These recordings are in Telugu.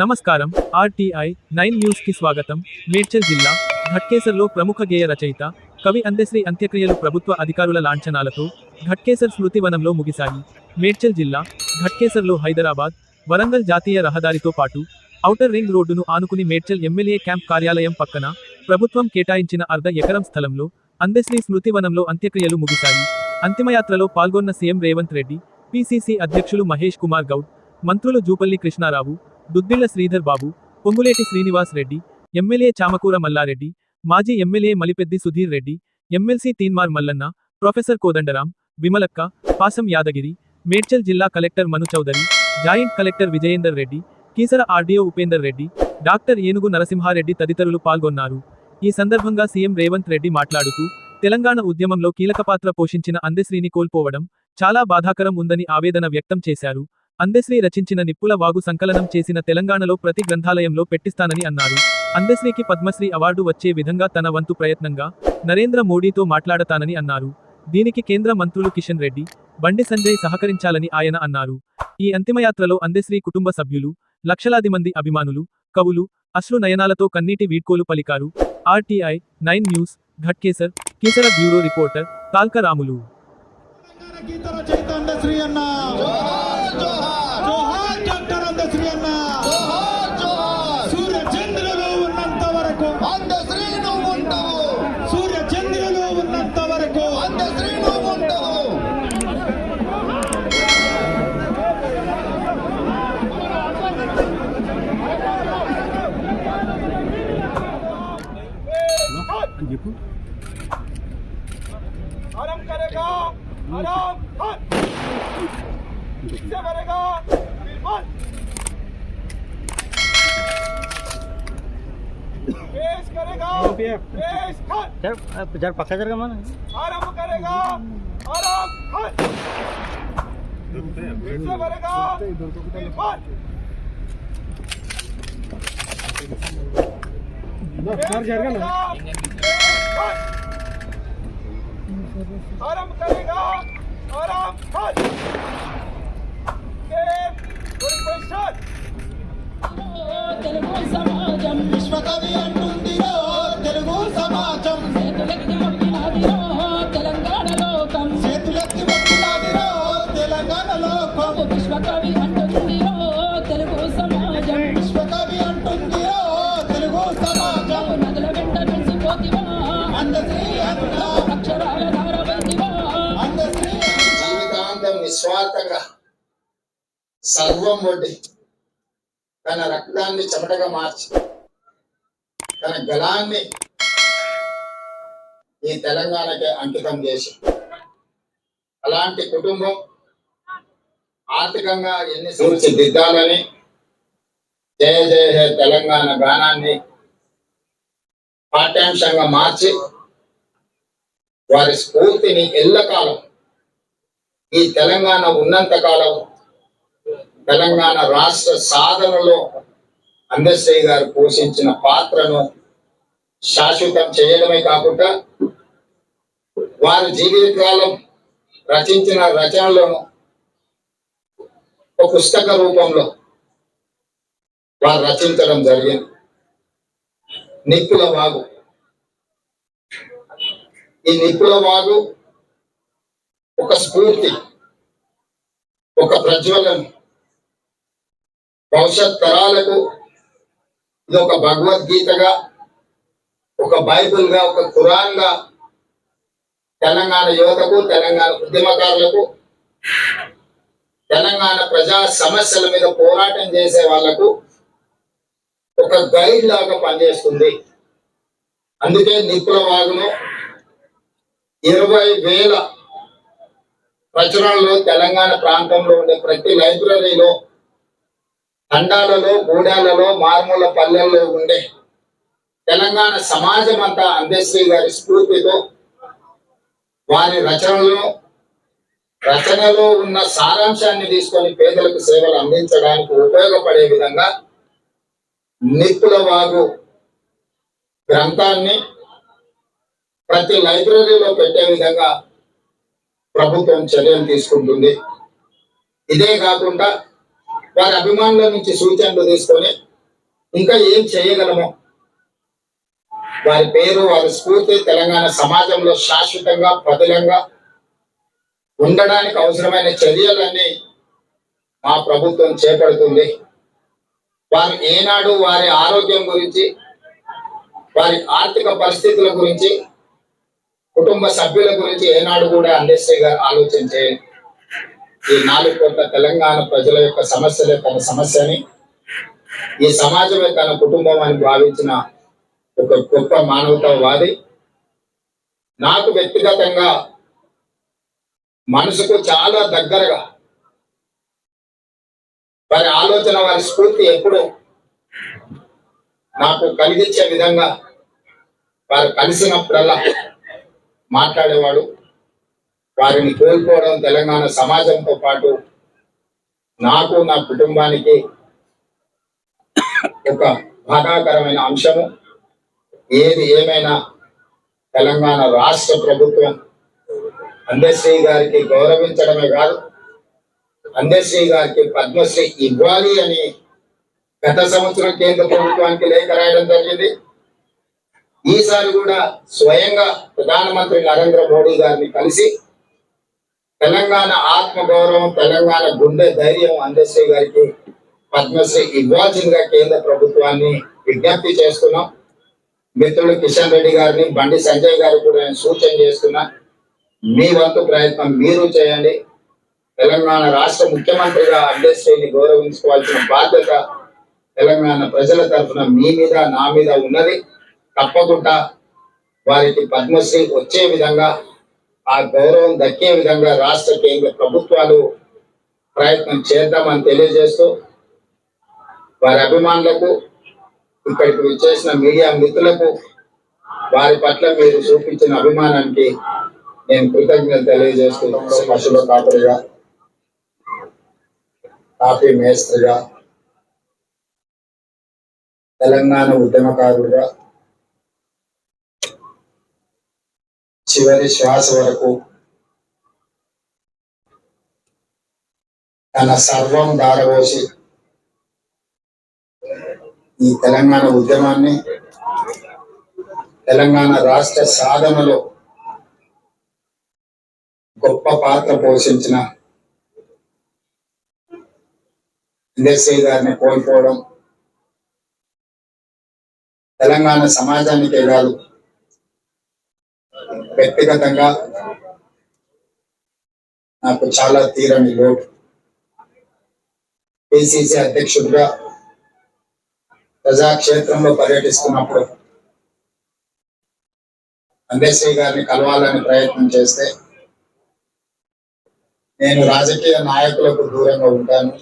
నమస్కారం. ఆర్టీఐ నైన్ న్యూస్కి స్వాగతం. మేడ్చల్ జిల్లా ఘట్కేసర్లో ప్రముఖ గేయ రచయిత కవి అందశ్రీ అంత్యక్రియలు ప్రభుత్వ అధికారుల లాంఛనాలతో ఘట్కేసర్ స్మృతివనంలో ముగిశాయి. మేడ్చల్ జిల్లా ఘట్కేసర్లో హైదరాబాద్ వరంగల్ జాతీయ రహదారితో పాటు ఔటర్ రింగ్ రోడ్డును ఆనుకుని మేడ్చల్ ఎమ్మెల్యే క్యాంప్ కార్యాలయం పక్కన ప్రభుత్వం కేటాయించిన అర్ధ ఎకరం స్థలంలో అందశ్రీ స్మృతివనంలో అంత్యక్రియలు ముగిశాయి. అంతిమయాత్రలో పాల్గొన్న సీఎం రేవంత్ రెడ్డి పిసిసి అధ్యక్షులు మహేష్ కుమార్ గౌడ్ మంత్రులు జూపల్లి కృష్ణారావు దుద్దిళ్ళ శ్రీధర్ బాబు పొంగులేటి శ్రీనివాస్ రెడ్డి ఎమ్మెల్యే చామకూర మల్లారెడ్డి మాజీ MLA Malipeddi Sudheer Reddy MLC Teenmar Mallanna professor Kodandaram Vimalakka Pasam Yadagiri Medchal జిల్లా collector Manu Chaudhary joint collector Vijayender Reddy Keesara RDO Upender Reddy doctor Enugu Narasimhareddy తదితరులు పాల్గొన్నారు. ఈ సందర్భంగా సీఎం రేవంత్ రెడ్డి మాట్లాడుతూ తెలంగాణ ఉద్యమంలో కీలక పాత్ర పోషించిన అందశ్రీని కోల్పోవడం చాలా బాధాకరం ఉందని ఆవేదన వ్యక్తం చేశారు. అందశ్రీ రచించిన నిప్పుల వాగు సంకలనం చేసిన తెలంగాణలో ప్రతి గ్రంథాలయంలో పెట్టిస్తానని అన్నారు. అందశ్రీకి పద్మశ్రీ అవార్డు వచ్చే విధంగా తన వంతు ప్రయత్నంగా నరేంద్ర మోడీతో మాట్లాడతానని అన్నారు. దీనికి కేంద్ర మంత్రులు కిషన్ రెడ్డి బండి సంజయ్ సహకరించాలని ఆయన అన్నారు. ఈ అంతిమయాత్రలో అందశ్రీ కుటుంబ సభ్యులు లక్షలాది మంది అభిమానులు కవులు అశ్రు నయనాలతో కన్నీటి వీడ్కోలు పలికారు. RTI nine news Ghatkesar Keesara bureau reporter Talkaramulu. आराम करेगा आराम पीछे करेगा बिल्कुल पेश करेगा पेश सर सर पक्का जर का मन। आराम करेगा आराम हट। पीछे करेगा बिल्कुल सर जाएगा ना। आराम करेगा आराम खट సర్వం వడ్డి తన రక్తాన్ని చెమటగా మార్చి తన గలాన్ని ఈ తెలంగాణకి అంకితం చేసి అలాంటి కుటుంబం ఆర్థికంగా ఎన్ని తీర్చిదిద్దాలని జయ జయ హే తెలంగాణ గానాన్ని పాఠ్యాంశంగా మార్చి వారి స్ఫూర్తిని ఎల్లకాలం ఈ తెలంగాణ ఉన్నంత కాలం తెలంగాణ రాష్ట్ర సాధనలో అందశ్రీ గారు పోషించిన పాత్రను శాశ్వతం చేయడమే కాకుండా వారి జీవితకాలం రచించిన రచనలను ఒక పుస్తక రూపంలో వారు రచించడం జరిగింది. నిప్పుల వాగు. ఈ నిప్పుల వాగు ఒక స్ఫూర్తి ఒక ప్రజ్వలం భవిష్యత్ తరాలకు ఇది ఒక భగవద్గీతగా ఒక బైబుల్గా ఒక కురాన్గా తెలంగాణ యువతకు తెలంగాణ ఉద్యమకారులకు తెలంగాణ ప్రజా సమస్యల మీద పోరాటం చేసే వాళ్ళకు ఒక గైడ్ లాగా పనిచేస్తుంది. అందుకే నిపుల వాగును ఇరవై వేల ప్రచురణలు తెలంగాణ ప్రాంతంలో ఉండే ప్రతి లైబ్రరీలో తండాలలో గూడాలలో మారుమూల పల్లెల్లో ఉండే తెలంగాణ సమాజం అంతా అందశ్రీ గారి స్ఫూర్తితో వారి రచనలు రచనలో ఉన్న సారాంశాన్ని తీసుకొని పేదలకు సేవలు అందించడానికి ఉపయోగపడే విధంగా నిప్పుల వాగు గ్రంథాన్ని ప్రతి లైబ్రరీలో పెట్టే విధంగా ప్రభుత్వం చర్యలు తీసుకుంటుంది. ఇదే కాకుండా వారి అభిమానుల నుంచి సూచనలు తీసుకొని ఇంకా ఏం చేయగలము? వారి పేరు వారి స్ఫూర్తి తెలంగాణ సమాజంలో శాశ్వతంగా పదిలంగా ఉండడానికి అవసరమైన చర్యలన్నీ మా ప్రభుత్వం చేపడుతుంది. వారు ఏనాడు వారి ఆరోగ్యం గురించి వారి ఆర్థిక పరిస్థితుల గురించి కుటుంబ సభ్యుల గురించి ఏనాడు కూడా అందిస్తే గారు ఆలోచన చేయండి. ఈ నాలుగు కోట్ల తెలంగాణ ప్రజల యొక్క సమస్యలే తన సమస్యని ఈ సమాజమే తన కుటుంబం అని భావించిన ఒక గొప్ప మానవతావాది నాకు వ్యక్తిగతంగా మనసుకు చాలా దగ్గరగా వారి ఆలోచన వారి స్ఫూర్తి ఎప్పుడు నాకు కలిగించే విధంగా వారు కలిసినప్పుడల్లా మాట్లాడేవాడు. వారిని కోల్పోవడం తెలంగాణ సమాజంతో పాటు నాకు నా కుటుంబానికి ఒక బాధాకరమైన అంశము. ఏది ఏమైనా తెలంగాణ రాష్ట్ర ప్రభుత్వం అందశ్రీ గారికి గౌరవించడమే కాదు అందశ్రీ గారికి పద్మశ్రీ ఇవ్వాలి అని గత సంవత్సరం కేంద్ర ప్రభుత్వానికి లేఖ రాయడం జరిగింది. ఈసారి కూడా స్వయంగా ప్రధానమంత్రి నరేంద్ర మోడీ గారిని కలిసి తెలంగాణ ఆత్మ గౌరవం తెలంగాణ గుండె ధైర్యం అందశ్రీ గారికి పద్మశ్రీ ఇవ్వాల్సిందిగా కేంద్ర ప్రభుత్వాన్ని విజ్ఞప్తి చేస్తున్నాం. మిత్రుడు కిషన్ రెడ్డి గారిని బండి సంజయ్ గారికి కూడా నేను సూచన చేస్తున్నా. మీ వంతు ప్రయత్నం మీరు చేయండి. తెలంగాణ రాష్ట్ర ముఖ్యమంత్రిగా అందశ్రీని గౌరవించుకోవాల్సిన బాధ్యత తెలంగాణ ప్రజల తరఫున మీ మీద నా మీద ఉన్నది. తప్పకుండా వారికి పద్మశ్రీ వచ్చే విధంగా ఆ గౌరవం దక్కే విధంగా రాష్ట్ర కేంద్ర ప్రభుత్వాలు ప్రయత్నం చేద్దామని తెలియజేస్తూ వారి అభిమానులకు ఇక్కడికి విచ్చేసిన మీడియా మిత్రులకు వారి పట్ల మీరు చూపించిన అభిమానానికి నేను కృతజ్ఞత తెలియజేస్తున్నాను పశువుల కాపరిగా కాఫీ మేస్త్రిగా తెలంగాణ ఉద్యమకారులుగా చివరి శ్వాస వరకు. తన సర్వం దారబోసి ఈ తెలంగాణ ఉద్యమాన్ని తెలంగాణ రాష్ట్ర సాధనలో గొప్ప పాత్ర పోషించిన ఇండస్ట్రీ గారిని కోల్పోవడం తెలంగాణ సమాజానికే కాదు వ్యక్తిగతంగా నాకు చాలా తీరని లోటు. పిసిసి అధ్యక్షుడిగా ప్రజాక్షేత్రంలో పర్యటిస్తున్నప్పుడు అందేశ్రీ గారిని కలవాలని ప్రయత్నం చేస్తే నేను రాజకీయ నాయకులకు దూరంగా ఉంటాను.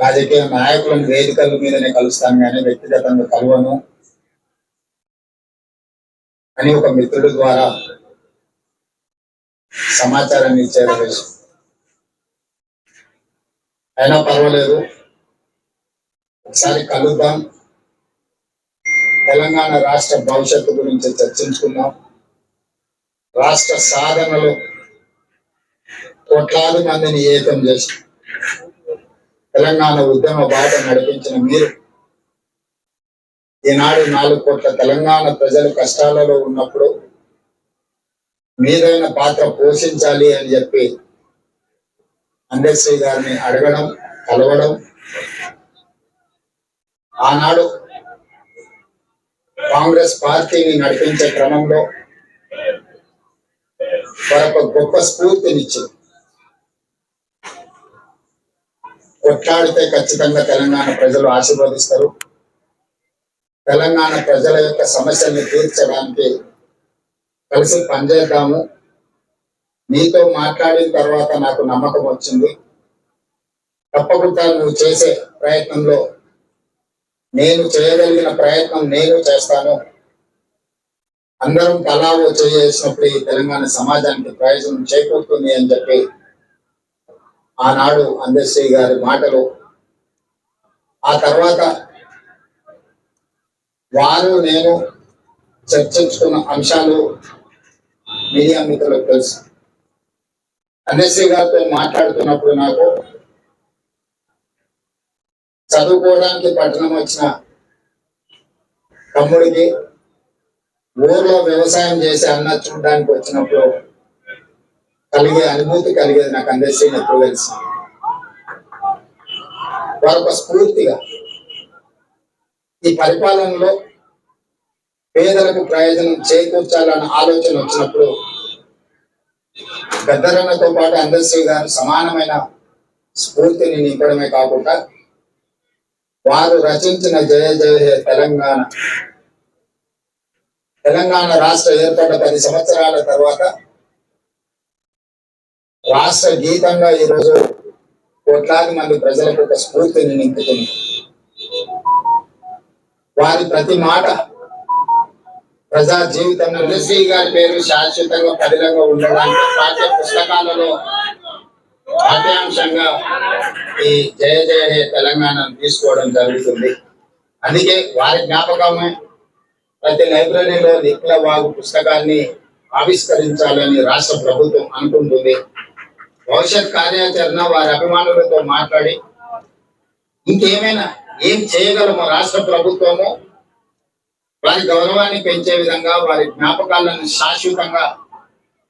రాజకీయ నాయకులను వేదికల మీదనే కలుస్తాను. కానీ వ్యక్తిగతంగా కలవను. అని ఒక మిత్రుడు ద్వారా సమాచారాన్ని ఇచ్చారు అయినా పర్వాలేదు. ఒకసారి కలుద్దాం. తెలంగాణ రాష్ట్ర భవిష్యత్తు గురించి చర్చించుకుందాం. రాష్ట్ర సాధనలో కోట్లాది మందిని ఏకం చేసి తెలంగాణ ఉద్యమ బాట నడిపించిన మీరు ఈనాడు నాలుగు కోట్ల తెలంగాణ ప్రజలు కష్టాలలో ఉన్నప్పుడు మీదైన పాత్ర పోషించాలి అని చెప్పి అంబేద్శ్రీ గారిని అడగడం కలవడం. ఆనాడు కాంగ్రెస్ పార్టీని నడిపించే క్రమంలో మరొక గొప్ప స్ఫూర్తినిచ్చింది. కొట్లాడితే ఖచ్చితంగా తెలంగాణ ప్రజలు ఆశీర్వదిస్తారు. తెలంగాణ ప్రజల యొక్క సమస్యల్ని తీర్చడానికి కలిసి పనిచేద్దాము. నీతో మాట్లాడిన తర్వాత నాకు నమ్మకం వచ్చింది. తప్పకుండా నువ్వు చేసే ప్రయత్నంలో నేను చేయగలిగిన ప్రయత్నం నేను చేస్తాను. అందరం తలా ఓ చేసినప్పుడు ఈ తెలంగాణ సమాజానికి ప్రయోజనం చేకూరుతుంది అని చెప్పి ఆనాడు అందశ్రీ గారి మాటలు. ఆ తర్వాత వారు నేను చర్చించుకున్న అంశాలు మీడియా మిత్రులకు తెలుసు. ఎన్ఎస్సీ గారితో మాట్లాడుతున్నప్పుడు నాకు చదువుకోవడానికి పట్టణం వచ్చిన తమ్ముడికి ఊర్లో వ్యవసాయం చేసి అన్న చూడడానికి వచ్చినప్పుడు కలిగే అనుభూతి కలిగేది నాకు అందరి ఎప్పుడు తెలిసింది వారు ఒక స్ఫూర్తిగా ఈ పరిపాలనలో పేదలకు ప్రయోజనం చేకూర్చాలన్న ఆలోచన వచ్చినప్పుడు పెద్దరన్నతో పాటు అందశ్రీ గారు సమానమైన స్ఫూర్తిని నింపడమే కాకుండా వారు రచించిన జయ జయ తెలంగాణ. తెలంగాణ రాష్ట్ర ఏర్పడ్డ పది సంవత్సరాల తర్వాత రాష్ట్ర గీతంగా ఈరోజు కోట్లాది మంది ప్రజలకు ఒక స్ఫూర్తిని నింపుతుంది. వారి ప్రతి మాట ప్రజా జీవితంలో శ్రీ గారి పేరు శాశ్వతంగా పదిలంగా ఉండడానికి పాఠ్య పుస్తకాలలో పాఠ్యాంశంగా ఈ జయ జయ హే తెలంగాణను తీసుకోవడం జరుగుతుంది. అందుకే వారి జ్ఞాపకమే ప్రతి లైబ్రరీలో నిఖిల వాగు పుస్తకాన్ని ఆవిష్కరించాలని రాష్ట్ర ప్రభుత్వం అనుకుంటుంది. భవిష్యత్ కార్యాచరణ వారి అభిమానులతో మాట్లాడి ఇంకేమైనా ఏం చేయగలమో? రాష్ట్ర ప్రభుత్వము వారి గౌరవాన్ని పెంచే విధంగా వారి జ్ఞాపకాలను శాశ్వతంగా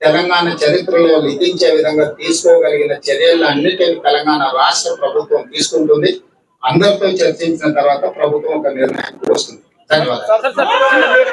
తెలంగాణ చరిత్రలో లిఖించే విధంగా తీసుకోగలిగిన చర్యలు అన్నిటిని తెలంగాణ రాష్ట్ర ప్రభుత్వం తీసుకుంటుంది. అందరితో చర్చించిన తర్వాత ప్రభుత్వం ఒక నిర్ణయానికి వస్తుంది. ధన్యవాదాలు.